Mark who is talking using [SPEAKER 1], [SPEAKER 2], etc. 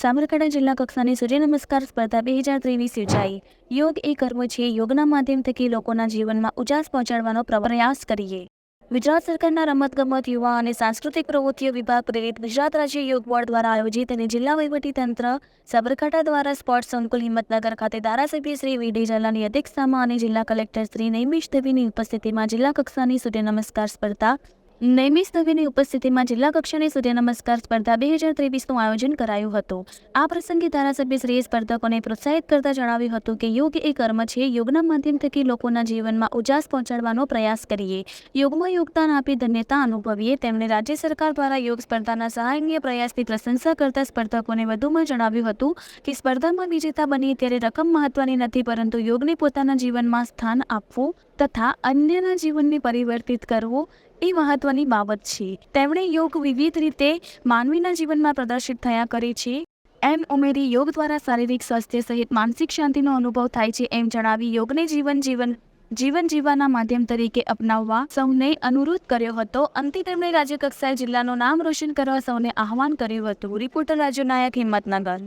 [SPEAKER 1] સાબરકાંઠા જિલ્લા કક્ષાની સૂર્ય નમસ્કાર સ્પર્ધા બે હજાર ત્રેવીસ યોજાઈ. યોગ એ કર્મ છે. યોગના માધ્યમ થકી લોકોના જીવનમાં ઉજાસ પહોંચાડવાનો પ્રયાસ કરીએ. ગુજરાત સરકારના રમતગમત, યુવા અને સાંસ્કૃતિક પ્રવૃત્તિઓ વિભાગ પ્રેરિત ગુજરાત રાજ્ય યોગ બોર્ડ દ્વારા આયોજિત અને જિલ્લા વહીવટીતંત્ર સાબરકાંઠા દ્વારા સ્પોર્ટ્સ સંકુલ હિંમતનગર ખાતે ધારાસભ્ય શ્રી વીડી ઝાલાની અધ્યક્ષતામાં અને જિલ્લા કલેક્ટર શ્રી નૈમિષ દેવીની ઉપસ્થિતિમાં જિલ્લા કક્ષાની સૂર્ય નમસ્કાર સ્પર્ધા નૈમિષ દવેની ઉપસ્થિતિમાં જિલ્લા કક્ષાની સૂર્ય નમસ્કાર સ્પર્ધા બે હજાર ત્રેવીસનું આયોજન કરાયું હતું. આ પ્રસંગે ધારાસભ્યશ્રીએ સ્પર્ધકોને પ્રોત્સાહિત કરતા જણાવ્યું હતું કે યોગ એ કર્મ છે. યોગના માધ્યમ થકી લોકોના જીવનમાં ઉજાસ પહોંચાડવાનો પ્રયાસ કરીએ. યોગમાં યોગદાન આપી ધન્યતા અનુભવીએ. તેમણે રાજ્ય સરકાર દ્વારા યોગ સ્પર્ધાના સહાયનીય પ્રયાસની પ્રશંસા કરતા સ્પર્ધકોને વધુમાં જણાવ્યું હતું કે સ્પર્ધામાં વિજેતા બની ત્યારે રકમ મહત્વની નથી પરંતુ યોગને પોતાના જીવનમાં સ્થાન આપવું તથા અન્યના જીવનને પરિવર્તિત કરવું એ મહત્વની બાબત છે. તેમણે યોગ વિવિધ રીતે માનવીના જીવનમાં પ્રદર્શિત થયા કરે છે. એમ ઉમેરી યોગ દ્વારા શારીરિક સ્વાસ્થ્ય સહિત માનસિક શાંતિનો અનુભવ થાય છે એમ જણાવી યોગને જીવન જીવન જીવન જીવવાના માધ્યમ તરીકે અપનાવવા સૌને અનુરોધ કર્યો હતો. અંતે તેમણે રાજ્યકક્ષાએ જિલ્લાનું નામ રોશન કરવા સૌને આહવાન કર્યું હતું. રિપોર્ટર રાજુ નાયક, હિંમતનગર.